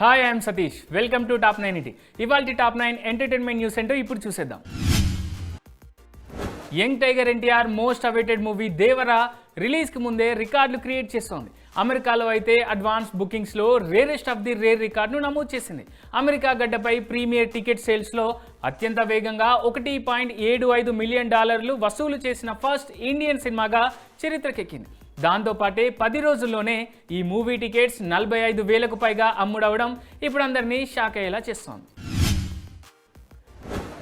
Hi I'm Satish welcome to top nine ET ఇవాళ top nine entertainment news ఏంటో ఇప్పుడు చూసేద్దాం. Young tiger NTR most awaited movie Devara రిలీజ్కి ముందే రికార్డులు క్రియేట్ చేస్తోంది. అమెరికాలో అయితే అడ్వాన్స్ బుకింగ్స్లో రేరెస్ట్ ఆఫ్ ది రేర్ రికార్డును నమోదు చేసింది. అమెరికా గడ్డపై ప్రీమియర్ టికెట్ సేల్స్లో అత్యంత వేగంగా ఒకటి పాయింట్ ఏడు ఐదు మిలియన్ డాలర్లు వసూలు చేసిన ఫస్ట్ ఇండియన్ సినిమాగా చరిత్రకెక్కింది. దాంతోపాటే పది రోజుల్లోనే ఈ మూవీ టికెట్స్ నలభై ఐదు వేలకు పైగా అమ్ముడవడం ఇప్పుడు అందరినీ షాక్ అయ్యేలా చేస్తోంది.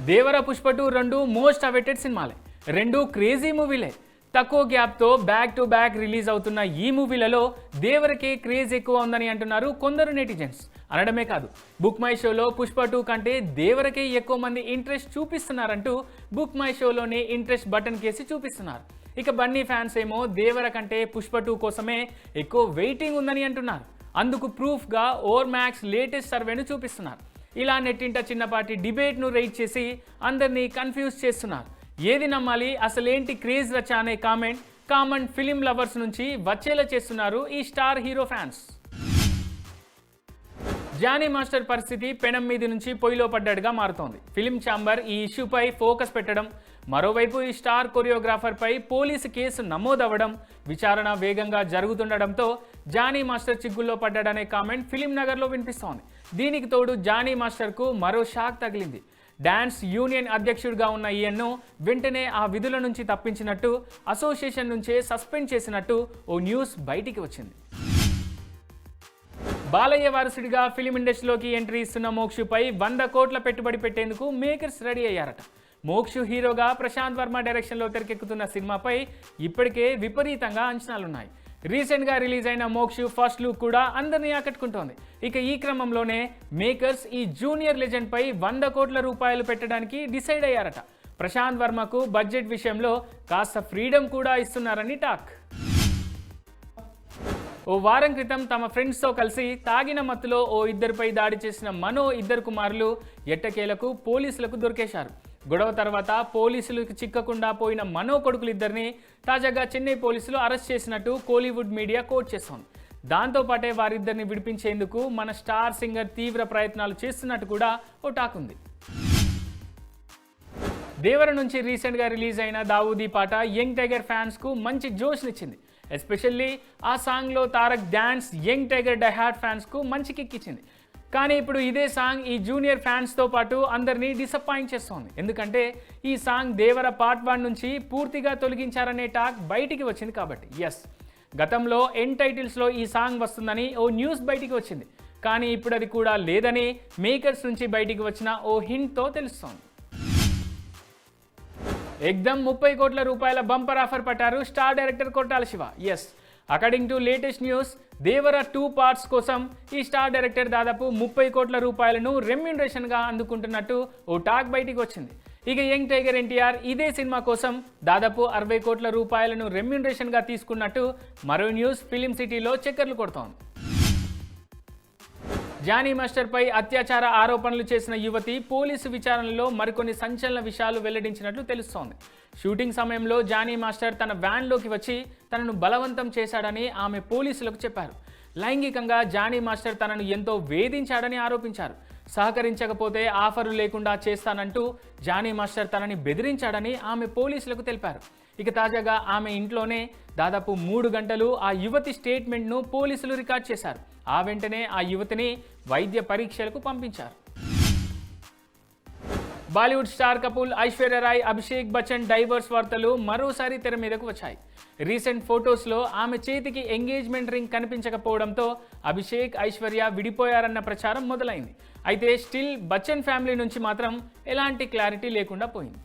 దేవర పుష్ప టూ రెండు మోస్ట్ అవైటెడ్ సినిమాలే. రెండు క్రేజీ మూవీలే. తక్కువ గ్యాప్తో బ్యాక్ టు బ్యాక్ రిలీజ్ అవుతున్న ఈ మూవీలలో దేవరకే క్రేజ్ ఎక్కువ ఉందని అంటున్నారు కొందరు నెటిజన్స్. అనడమే కాదు బుక్ మై షోలో పుష్ప టూ కంటే దేవరకే ఎక్కువ మంది ఇంట్రెస్ట్ చూపిస్తున్నారంటూ బుక్ మై షోలోనే ఇంట్రెస్ట్ బటన్ కేసి చూపిస్తున్నారు. ఇక బన్నీ ఫ్యాన్స్ ఏమో దేవర కంటే పుష్ప టూ కోసమే ఎక్కువ వెయిటింగ్ ఉందని అంటున్నారు. అందుకు ప్రూఫ్గా ఓవర్ మ్యాక్స్ లేటెస్ట్ సర్వేను చూపిస్తున్నారు. ఇలా నెట్టింట చిన్నపాటి డిబేట్ను రైట్ చేసి అందరినీ కన్ఫ్యూజ్ చేస్తున్నారు. ఏది నమ్మాలి అసలేంటి క్రేజ్ రచా అనే కామెంట్ కామన్ ఫిలిం లవర్స్ నుంచి వచ్చేలా చేస్తున్నారు ఈ star hero fans. Jani master పరిస్థితి పెనం మీది నుంచి పొయ్యిలో పడ్డాడుగా మారుతోంది. ఫిలిం ఛాంబర్ ఈ ఇష్యూపై ఫోకస్ పెట్టడం మరోవైపు ఈ స్టార్ కొరియోగ్రాఫర్పై పోలీసు కేసు నమోదవడం విచారణ వేగంగా జరుగుతుండడంతో జానీ మాస్టర్ చిగ్గుల్లో పడ్డాడనే కామెంట్ ఫిలిం నగర్లో వినిపిస్తోంది. దీనికి తోడు జానీ మాస్టర్కు మరో షాక్ తగిలింది. డాన్స్ యూనియన్ అధ్యక్షుడిగా ఉన్న ఈయన్ను వెంటనే ఆ విధుల నుంచి తప్పించినట్టు అసోసియేషన్ నుంచే సస్పెండ్ చేసినట్టు ఓ న్యూస్ బయటికి వచ్చింది. బాలయ్య వారసుడిగా ఫిలిం ఇండస్ట్రీలోకి ఎంట్రీ ఇస్తున్న మోక్షుపై వంద కోట్ల పెట్టుబడి పెట్టేందుకు మేకర్స్ రెడీ అయ్యారట. మోక్షు హీరోగా ప్రశాంత్ వర్మ డైరెక్షన్లో తెరకెక్కుతున్న సినిమాపై ఇప్పటికే విపరీతంగా అంచనాలున్నాయి. రీసెంట్గా రిలీజ్ అయిన మోక్షు ఫస్ట్ లుక్ కూడా అందరినీ ఆకట్టుకుంటోంది. ఇక ఈ క్రమంలోనే మేకర్స్ ఈ జూనియర్ లెజెండ్పై వంద కోట్ల రూపాయలు పెట్టడానికి డిసైడ్ అయ్యారట. ప్రశాంత్ వర్మకు బడ్జెట్ విషయంలో కాస్త ఫ్రీడమ్ కూడా ఇస్తున్నారని టాక్. ఓ వారం క్రితం తమ ఫ్రెండ్స్తో కలిసి తాగిన మత్తులో ఓ ఇద్దరిపై దాడి చేసిన మనో ఇద్దరు కుమారులు ఎట్టకేలకు పోలీసులకు దొరికేశారు. గొడవ తర్వాత పోలీసులకు చిక్కకుండా పోయిన మనో కొడుకులిద్దరిని తాజాగా చెన్నై పోలీసులు అరెస్ట్ చేసినట్టు కోలీవుడ్ మీడియా కోట్ చేస్తోంది. దాంతోపాటే వారిద్దరిని విడిపించేందుకు మన స్టార్ సింగర్ తీవ్ర ప్రయత్నాలు చేస్తున్నట్టు కూడా ఓ టాక్ ఉంది. దేవర నుంచి రీసెంట్గా రిలీజ్ అయిన దావూదీ పాట యంగ్ టైగర్ ఫ్యాన్స్కు మంచి జోష్నిచ్చింది. ఎస్పెషల్లీ ఆ సాంగ్లో Tarak dance young tiger diehard ఫ్యాన్స్కు మంచి కిక్ ఇచ్చింది. కానీ ఇప్పుడు ఇదే సాంగ్ ఈ జూనియర్ ఫ్యాన్స్తో పాటు అందరినీ డిసప్పాయింట్ చేస్తోంది. ఎందుకంటే ఈ సాంగ్ దేవర పార్ట్ వన్ నుంచి పూర్తిగా తొలగించారనే టాక్ బయటికి వచ్చింది కాబట్టి. ఎస్ గతంలో ఎన్ టైటిల్స్లో ఈ సాంగ్ వస్తుందని ఓ న్యూస్ బయటికి వచ్చింది. కానీ ఇప్పుడు అది కూడా లేదని మేకర్స్ నుంచి బయటికి వచ్చిన ఓ హింట్తో తెలుస్తోంది. ఎగ్దమ్ ముప్పై కోట్ల రూపాయల బంపర్ ఆఫర్ పట్టారు star director Koratala Siva. Yes according to latest news Devara two parts కోసం ఈ స్టార్ డైరెక్టర్ దాదాపు ముప్పై కోట్ల రూపాయలను రెమ్యూనరేషన్గా అందుకుంటున్నట్టు ఓ టాక్ బయటికి వచ్చింది. ఇక యంగ్ టైగర్ ఎన్టీఆర్ ఇదే సినిమా కోసం దాదాపు అరవై కోట్ల రూపాయలను రెమ్యూనరేషన్గా తీసుకున్నట్టు మరో న్యూస్ ఫిలిం సిటీలో చక్కర్లు కొడుతోంది. జానీ మాస్టర్పై అత్యాచార ఆరోపణలు చేసిన యువతి పోలీసు విచారణలో మరికొన్ని సంచలన విషయాలు వెల్లడించినట్లు తెలుస్తోంది. షూటింగ్ సమయంలో జానీ మాస్టర్ తన వ్యాన్లోకి వచ్చి తనను బలవంతం చేశాడని ఆమె పోలీసులకు చెప్పారు. లైంగికంగా జానీ మాస్టర్ తనను ఎంతో వేధించాడని ఆరోపించారు. సహకరించకపోతే ఆఫరు లేకుండా చేస్తానంటూ జానీ మాస్టర్ తనని బెదిరించాడని ఆమె పోలీసులకు తెలిపారు. ఇక తాజాగా ఆమె ఇంట్లోనే దాదాపు మూడు గంటలు ఆ యువతి స్టేట్మెంట్ను పోలీసులు రికార్డ్ చేశారు. ఆ వెంటనే ఆ యువతిని వైద్య పరీక్షలకు పంపించారు. Bollywood star couple Aishwarya Rai Abhishek Bachchan divorce వార్తలు మరోసారి తెర మీదకు వచ్చాయి. రీసెంట్ ఫొటోస్లో ఆమె చేతికి ఎంగేజ్మెంట్ రింగ్ కనిపించకపోవడంతో అభిషేక్ ఐశ్వర్య విడిపోయారన్న ప్రచారం మొదలైంది. అయితే స్టిల్ బచ్చన్ ఫ్యామిలీ నుంచి మాత్రం ఎలాంటి క్లారిటీ లేకుండా పోయింది.